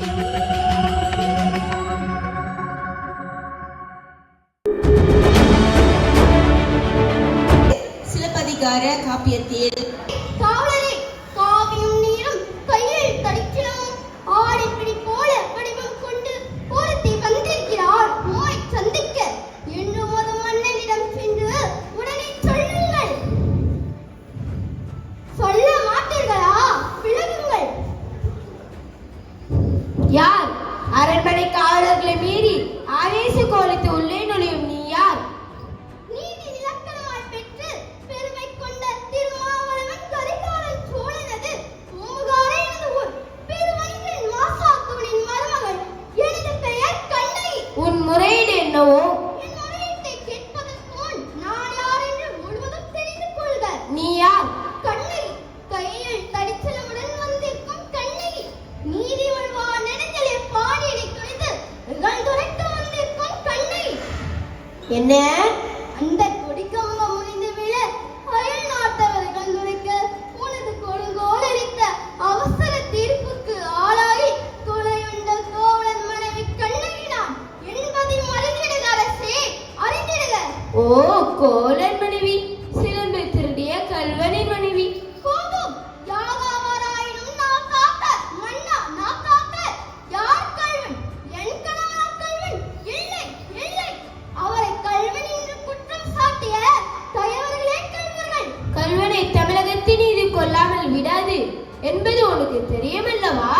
Thank you. என்னவோ? நீ யார்? கண்ணகி கையில் தடிச்சலமுடன் வந்திருக்கும் நீதி வழுவா நெடுஞ்சலே பாடியடி துணிந்து இகழ்ந்துரைத்து என்ன? கல்வனை தமிழகத்தின் மீது கொள்ளாமல் விடாது என்பது உனக்கு தெரியுமல்லவா?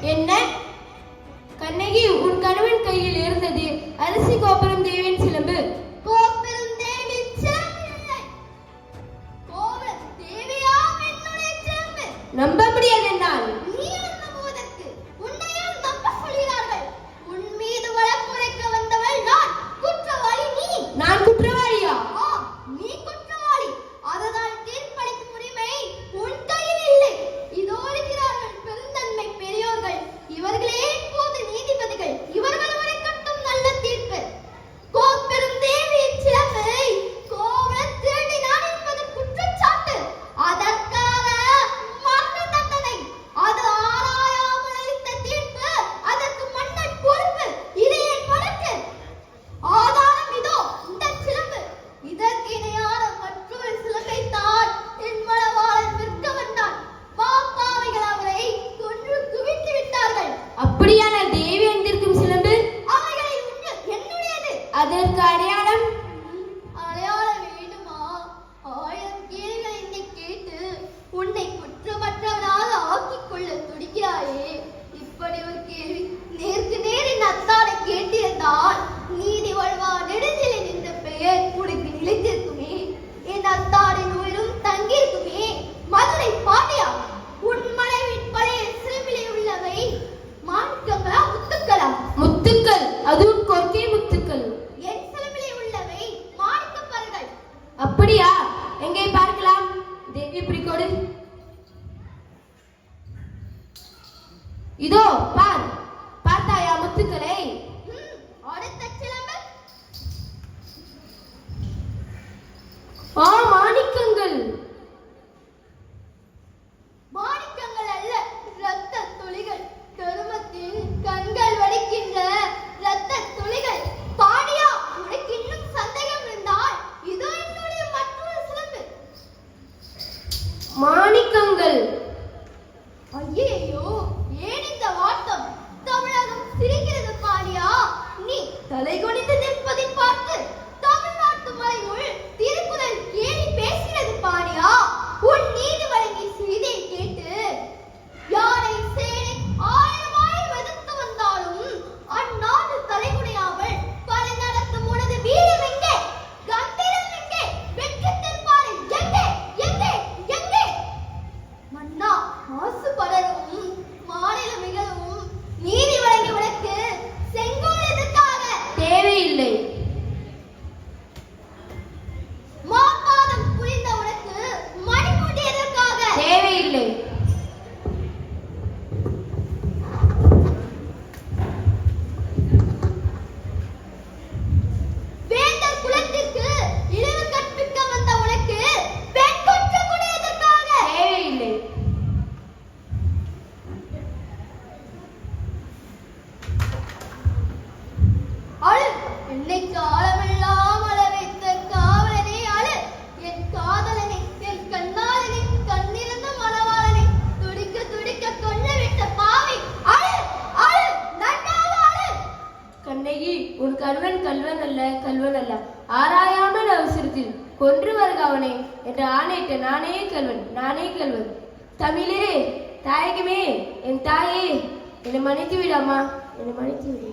என்ன? கண்ணகி உன் கணவன் கையில் இருந்தது அரிசி கோபுரம் தேவின் சிலம்பு. கோபுரம் நம்ப முடியாது என்றால் இதோ கல்வன் கல்வன் அல்ல கல்வன் அல்ல. ஆராயாமல் அவசரத்தில் கொன்று வருக அவனை என்று ஆணையிட்ட நானே கல்வன் நானே கல்வன் தமிழே தாயகமே என் தாயே என்னை மன்னித்து விடாமா என்னை மன்னித்து விடு